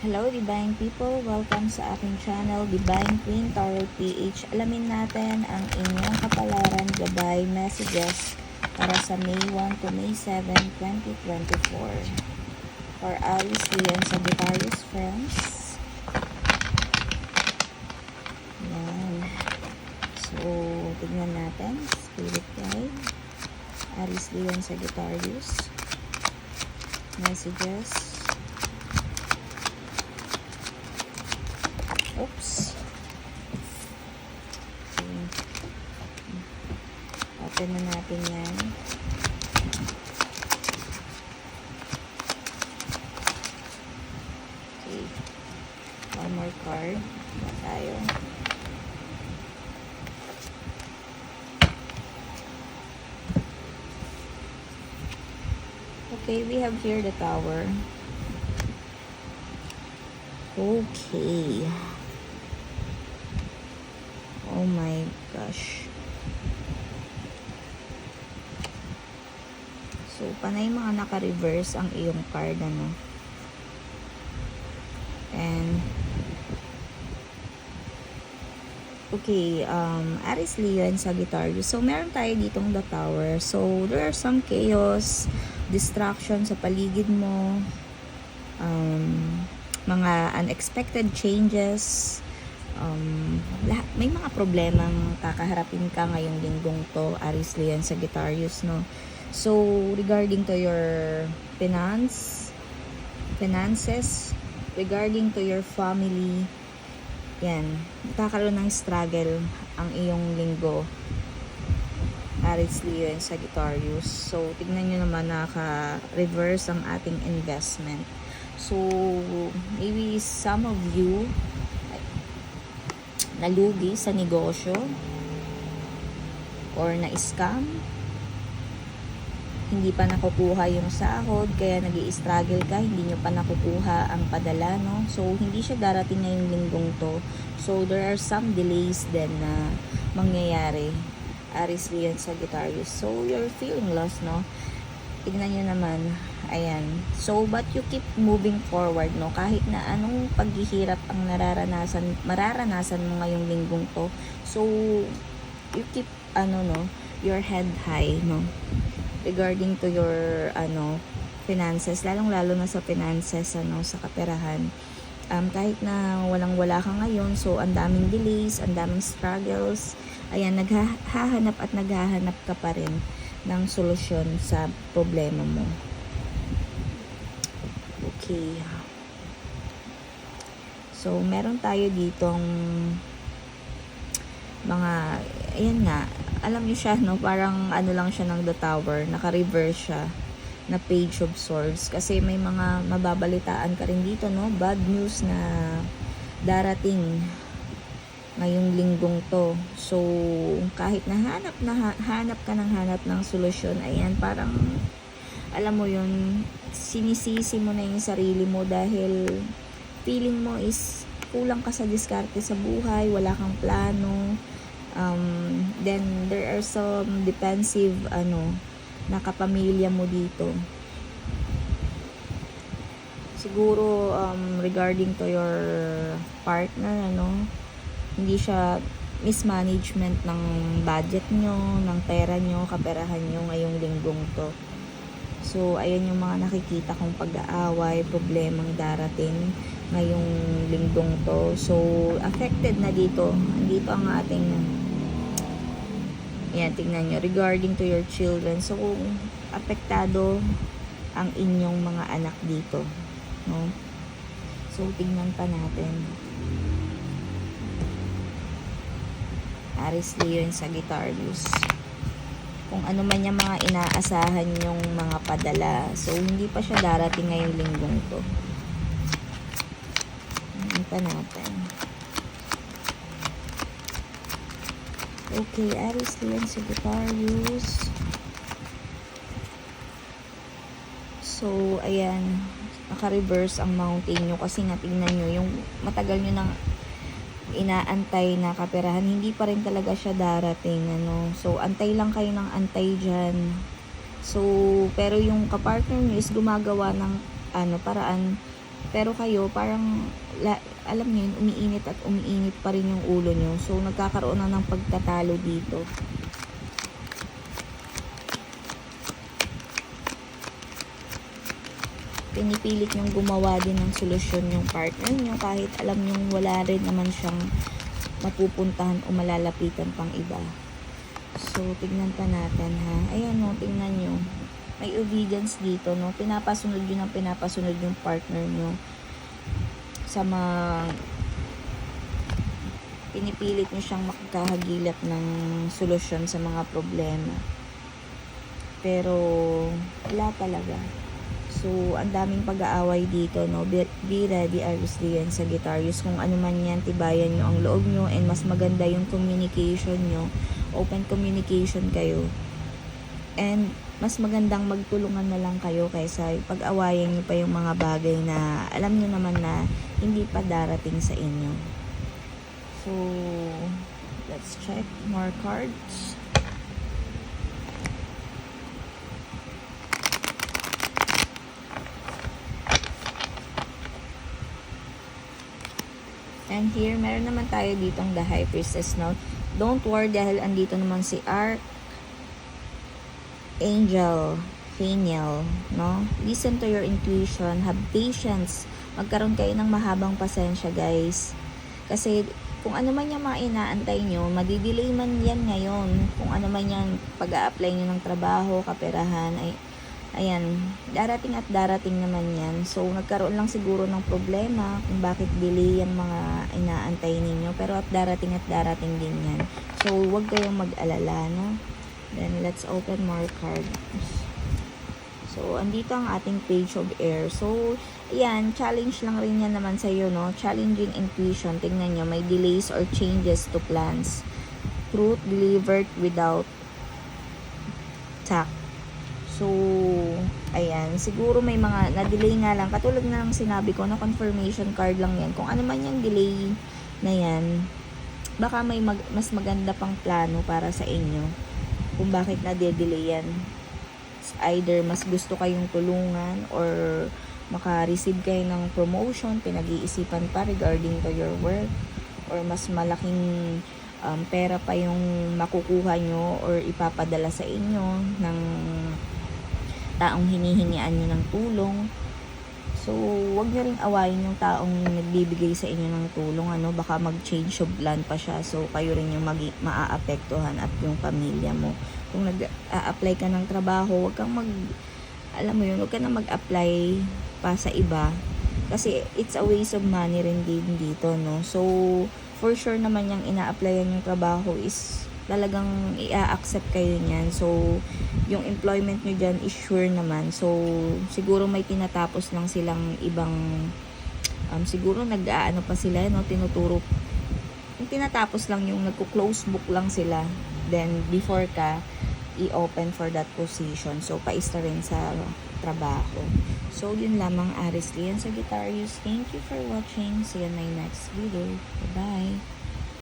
Hello Divine People! Welcome sa aking channel, Divine Queen Tarot PH. Alamin natin ang inyong kapalaran gabay messages para sa May 1 to May 7, 2024. For Alice Leon Sagittarius friends. Yan. So, tignan natin. Spirit guide. Aries Leon Sagittarius. Messages. Oops. Okay. Open na natin yan. Okay. One more card. Na tayo. Okay, we have here the tower. Okay. Oh my gosh. So, panay mga naka-reverse ang iyong card, ano. And, okay, um, Aris Leo and Sagittarius. So, meron tayo ditong the tower. So, there are some chaos, distraction sa paligid mo, um, mga unexpected changes, um, lahat, may mga problemang kakaharapin ka ngayong linggong to, Aris Leon Sagittarius, no? So, regarding to your finance, finances, regarding to your family, yan, kakaroon ng struggle ang iyong linggo, Aries Leo and Sagittarius. So, tignan nyo naman naka-reverse ang ating investment. So, maybe some of you nalugi sa negosyo or na-scam hindi pa nakukuha yung sahod kaya nag struggle ka hindi nyo pa nakukuha ang padala no? So hindi siya darating ngayong linggong to. So there are some delays din na mangyayari. Aris Leon Sagittarius. So you're feeling lost no tignan nyo naman. Ayan. So but you keep moving forward no? Kahit na anong paghihirap ang nararanasan mararanasan mo ngayong linggong to. So you keep ano no? Your head high no? Regarding to your ano finances. Lalong lalo na sa finances ano sa kaperahan. Um, kahit na walang wala ka ngayon so ang daming delays ang daming struggles. Ayan naghahanap at naghahanap ka pa rin ng solusyon sa problema mo. Okay so meron tayo ditong mga ayan nga alam niyo siya no? Parang ano lang siya ng the tower naka-reverse siya na page of swords. Kasi may mga mababalitaan ka rin dito no? Bad news na darating ngayong linggong to. So kahit nahanap na hanap ka ng hanap ng solusyon ayan parang alam mo yun sinisisi mo na yung sarili mo dahil feeling mo is kulang ka sa diskarte sa buhay wala kang plano. Um, then there are some defensive ano nakapamilya mo dito. Siguro um, regarding to your partner ano hindi siya mismanagement ng budget nyo, ng pera nyo, kaperahan nyo ngayong linggong to. So, ayan yung mga nakikita kong pag-aaway, problemang darating ngayong linggong to. So, affected na dito. Dito ang ating Ayan, tingnan nyo. Regarding to your children. So, apektado ang inyong mga anak dito. No? So, tingnan pa natin. Aris Leo and Sagittarius. Kung ano man yung mga inaasahan yung mga padala. So, hindi pa siya darating ngayong linggong to. Pa natin. Okay, Aries, Leo, Sagittarius. So, ayan. Naka-reverse ang mountain nyo kasi nga tingnan nyo, yung matagal nyo nang inaantay na kaperahan, hindi pa rin talaga siya darating. Ano? So, antay lang kayo ng antay dyan. So, pero yung kapartner nyo is gumagawa ng ano, paraan Pero kayo, parang, la, alam niyo yun, umiinit at umiinit pa rin yung ulo nyo. So, nagkakaroon na ng pagtatalo dito. Pinipilit nyong gumawa din ng solusyon yung partner nyo kahit alam nyong wala rin naman siyang mapupuntahan o malalapitan pang iba. So, tignan pa natin ha. Ayan no, tignan nyo. May obedience dito no. Pinapasunod yun ang pinapasunod yung partner nyo sa mga pinipilit nyo siyang makakahagilat ng solusyon sa mga problema. Pero, wala talaga. So, ang daming pag-aaway dito, no? Be, be ready, Aries Leon, sa Sagittarius. Kung ano man yan, tibayan nyo ang loob nyo and mas maganda yung communication nyo. Open communication kayo. And, mas magandang magtulungan na lang kayo kaysa pag-awayan nyo pa yung mga bagay na alam nyo naman na hindi pa darating sa inyo. So, let's check more cards. And here, meron naman tayo ditong the High Priestess now. Don't worry dahil andito naman si Ark Angel Faniel, no? Listen to your intuition, have patience. Magkaroon kayo ng mahabang pasensya, guys. Kasi kung ano man yung mga inaantay nyo, madidelay man yan ngayon. Kung ano man yan pag apply nyo ng trabaho, kaperahan, ay, ayan, darating at darating naman yan. So, nagkaroon lang siguro ng problema kung bakit delay yung mga inaantay ninyo. Pero at darating at darating din yan. So, huwag kayong mag-alala, no? Then, let's open more cards. So, andito ang ating page of air. So, ayan, challenge lang rin yan naman sa iyo, no? Challenging intuition. Tingnan nyo, may delays or changes to plans. Truth delivered without tact. So, ayan, siguro may mga na-delay nga lang. Katulad na lang sinabi ko, na confirmation card lang yan. Kung ano man yung delay na yan, baka may mag, mas maganda pang plano para sa inyo kung bakit na-delay yan. It's either mas gusto kayong tulungan or maka-receive kayo ng promotion, pinag-iisipan pa regarding to your work or mas malaking um, pera pa yung makukuha nyo or ipapadala sa inyo ng taong hinihingian nyo ng tulong. So, wag nyo rin awayin yung taong nagbibigay sa inyo ng tulong. Ano, baka mag-change of plan pa siya. So, kayo rin yung mag- maaapektuhan at yung pamilya mo. Kung nag-a-apply ka ng trabaho, wag kang mag, alam mo yun, wag ka na mag-apply pa sa iba. Kasi it's a waste of money rin din dito, no? So, for sure naman yung ina-applyan yung trabaho is talagang i-accept kayo niyan. So, yung employment nyo dyan is sure naman. So, siguro may tinatapos lang silang ibang, um, siguro nag-aano pa sila, no, tinuturo. Yung tinatapos lang yung nagko-close book lang sila. Then, before ka, i-open for that position. So, paista rin sa trabaho. So, yun lamang, Aris Lian Sagittarius. Thank you for watching. See you in my next video. Bye-bye.